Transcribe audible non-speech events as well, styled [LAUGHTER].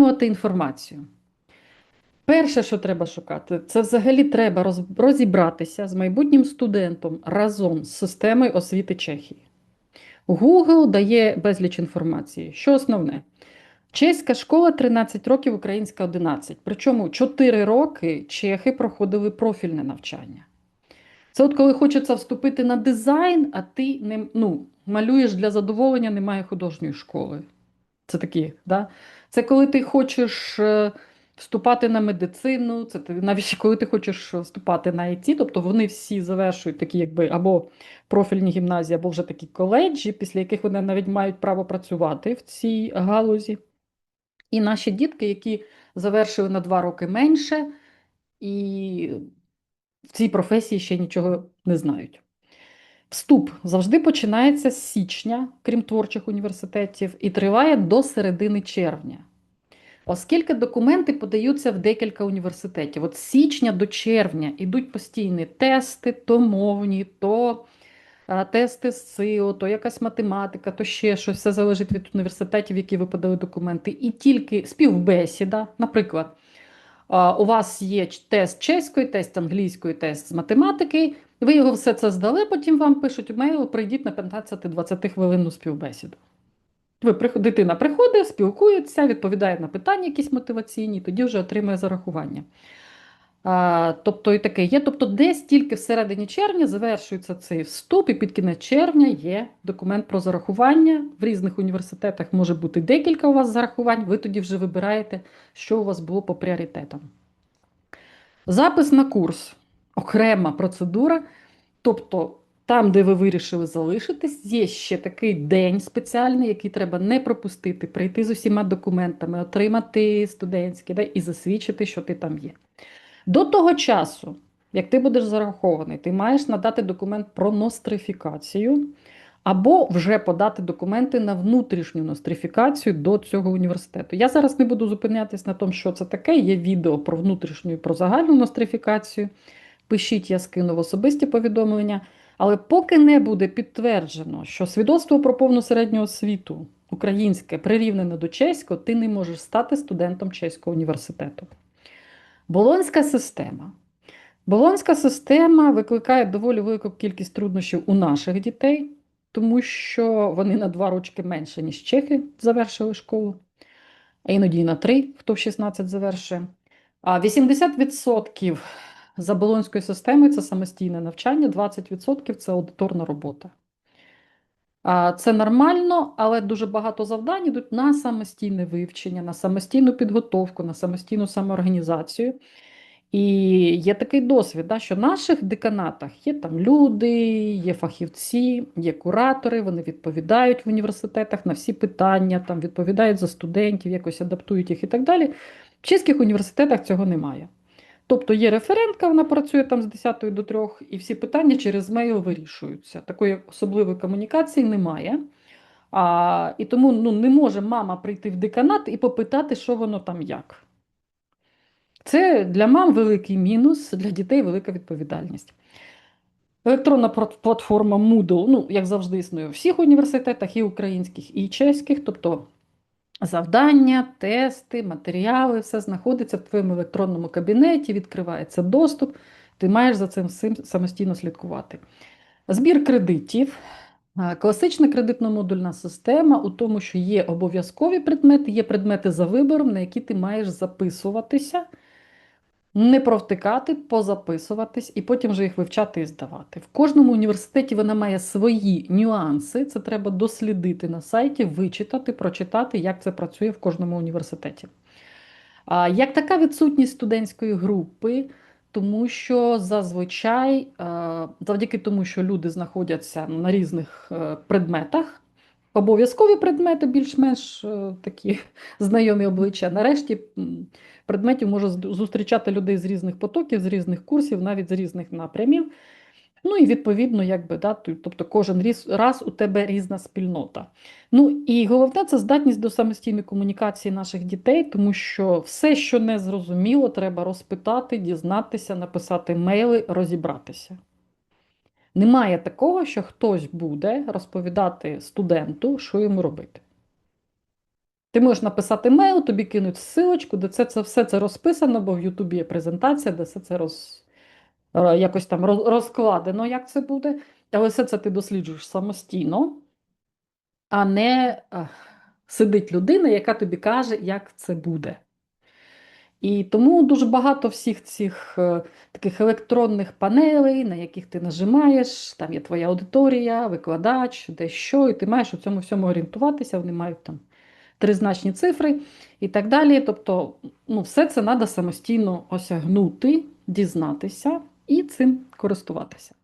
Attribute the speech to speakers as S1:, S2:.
S1: отримувати інформацію. Перше, що треба шукати, це взагалі треба розібратися з майбутнім студентом разом з системою освіти Чехії. Google дає безліч інформації. Що основне? Чеська школа 13 років, українська 11. Причому 4 роки чехи проходили профільне навчання. Це от коли хочеться вступити на дизайн, а ти не, ну, малюєш для задоволення, немає художньої школи. Це такі, да? Це коли ти хочеш е, вступати на медицину, це ти, навіть коли ти хочеш вступати на ІТ, тобто вони всі завершують такі, якби або профільні гімназії, або вже такі коледжі, після яких вони навіть мають право працювати в цій галузі. І наші дітки, які завершили на два роки менше, і в цій професії ще нічого не знають. Вступ завжди починається з січня, крім творчих університетів, і триває до середини червня. Оскільки документи подаються в декілька університетів. От з січня до червня йдуть постійні тести, то мовні, то тести з СИО, то якась математика, то ще щось. Все залежить від університетів, які ви подали документи. І тільки співбесіда, наприклад, у вас є тест чеської, тест англійської, тест з математики. Ви його все це здали, потім вам пишуть мейл, прийдіть на 15-20 хвилинну співбесіду. Ви, дитина приходить, спілкується, відповідає на питання якісь мотиваційні, тоді вже отримує зарахування. А, тобто і таке є. Тобто, десь тільки всередині червня завершується цей вступ, і під кінець червня є документ про зарахування. В різних університетах може бути декілька у вас зарахувань. Ви тоді вже вибираєте, що у вас було по пріоритетам. Запис на курс окрема процедура. Тобто, там, де ви вирішили залишитись, є ще такий день спеціальний, який треба не пропустити, прийти з усіма документами, отримати студентські да, і засвідчити, що ти там є. До того часу, як ти будеш зарахований, ти маєш надати документ про нострифікацію або вже подати документи на внутрішню нострифікацію до цього університету. Я зараз не буду зупинятись на тому, що це таке. Є відео про внутрішню і про загальну нострифікацію. Пишіть, я скину в особисті повідомлення. Але поки не буде підтверджено, що свідоцтво про повну середню освіту українське прирівнене до чеського, ти не можеш стати студентом чеського університету. Болонська система. Болонська система викликає доволі велику кількість труднощів у наших дітей, тому що вони на два рочки менше, ніж чехи завершили школу, а іноді і на три, хто в 16 завершує. А 80% за болонською системою це самостійне навчання, 20% це аудиторна робота. Це нормально, але дуже багато завдань йдуть на самостійне вивчення, на самостійну підготовку, на самостійну самоорганізацію. І є такий досвід, да, що в наших деканатах є там люди, є фахівці, є куратори, вони відповідають в університетах на всі питання, там відповідають за студентів, якось адаптують їх і так далі. В чеських університетах цього немає. Тобто є референтка, вона працює там з 10 до 3, і всі питання через мейл вирішуються. Такої особливої комунікації немає. А, і тому ну, не може мама прийти в деканат і попитати, що воно там як. Це для мам великий мінус, для дітей велика відповідальність. Електронна платформа Moodle, ну, як завжди, існує у всіх університетах, і українських, і чеських. Тобто завдання, тести, матеріали, все знаходиться в твоєму електронному кабінеті, відкривається доступ, ти маєш за цим самостійно слідкувати. Збір кредитів. Класична кредитно-модульна система у тому, що є обов'язкові предмети, є предмети за вибором, на які ти маєш записуватися, не провтикати, позаписуватись і потім вже їх вивчати і здавати. В кожному університеті вона має свої нюанси. Це треба дослідити на сайті, вичитати, прочитати, як це працює в кожному університеті. А, Як така відсутність студентської групи, тому що зазвичай, завдяки тому, що люди знаходяться на різних е, предметах, обов'язкові предмети більш-менш е, такі [LAUGHS] знайомі обличчя. Нарешті предметів може зустрічати людей з різних потоків, з різних курсів, навіть з різних напрямів. Ну і відповідно, якби, да, тобто кожен раз у тебе різна спільнота. Ну і головне це здатність до самостійної комунікації наших дітей, тому що все, що не зрозуміло, треба розпитати, дізнатися, написати мейли, розібратися. Немає такого, що хтось буде розповідати студенту, що йому робити. Ти можеш написати мейл, тобі кинуть ссылочку, де це, це все це розписано, бо в Ютубі є презентація, де все це роз, е, якось там розкладено, як це буде. Але все це ти досліджуєш самостійно, а не е, сидить людина, яка тобі каже, як це буде. І тому дуже багато всіх цих е, таких електронних панелей, на яких ти нажимаєш, там є твоя аудиторія, викладач, де що, і ти маєш у цьому всьому орієнтуватися, вони мають там тризначні цифри і так далі. Тобто, ну, все це треба самостійно осягнути, дізнатися і цим користуватися.